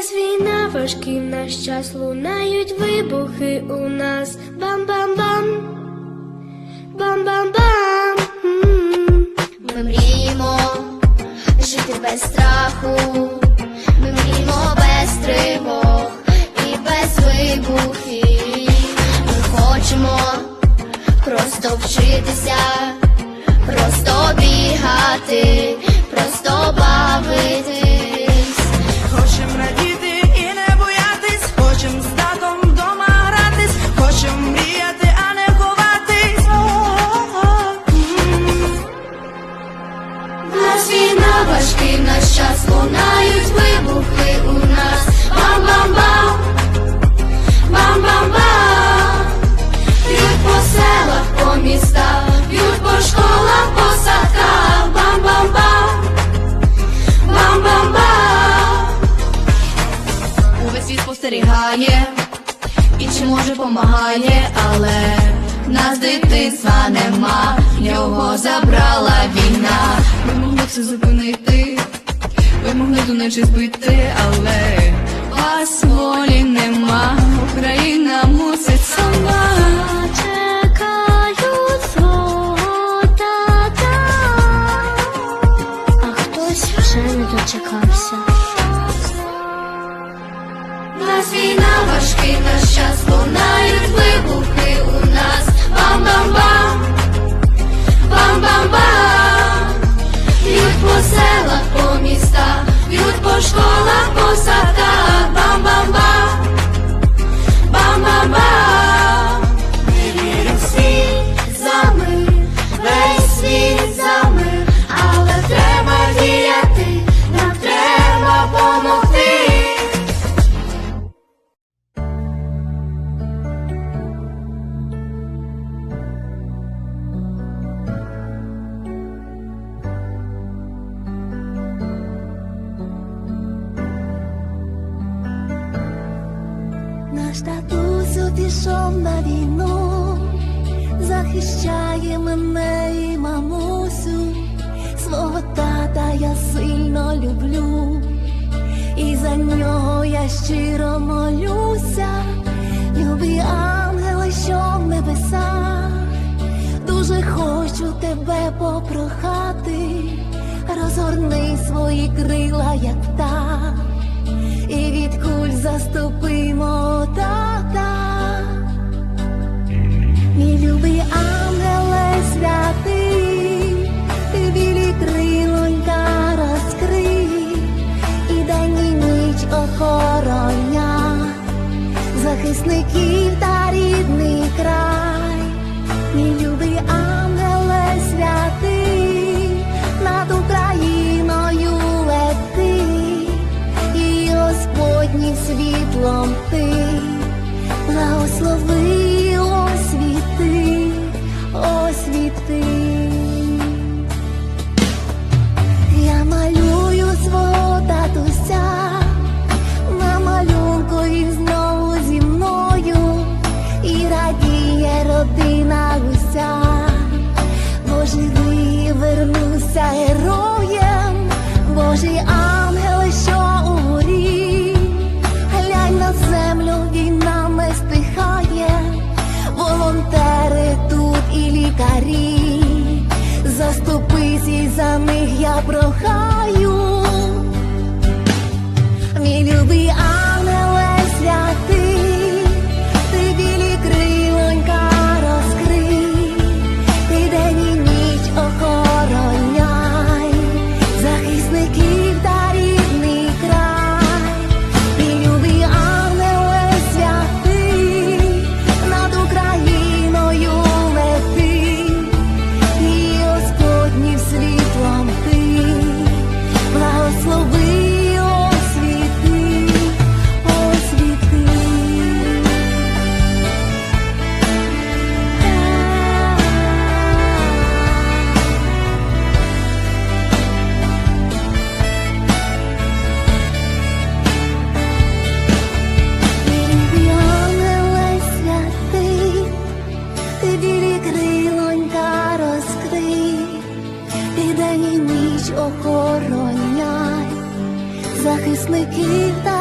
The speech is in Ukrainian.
нас війна, важкий наш час лунають вибухи у нас. Бам-бам-бам. Бам-бам-бам. Ми мріємо жити без страху, ми мріємо без тривог і без вибухів. Ми хочемо просто вчитися, просто бігати, просто бавитись. Хочем важкий наш час лунають вибухи у нас. Бам-бам-бам, бам-бам-бам. Б'ють по селах, по містах, б'ють по школах, по садках. Бам-бам-бам, бам-бам-бам. Увесь світ спостерігає і чи може помагає, але нас дитинства нема, його забрала війна. Все зупинити, ви могли ту нечість збити, але вас волі нема, Україна мусить сама. В нас війна важкий наш час лунають вибухи по селах, по містах, б'ють по школах, по садках. Наш татусю пішов на війну, захищає мене і мамусю, свого тата я сильно люблю, і за нього я щиро молюся, любі ангели, що в небесах, дуже хочу тебе попрохати, розгорни свої крила, як птах і від куль заступимо тата. Мій любий ангеле святий, ти білі крилонька розкрий, і день і ніч охороня, захисників та рідний край, мій любий ангеле keep thee. охороняй захисників та.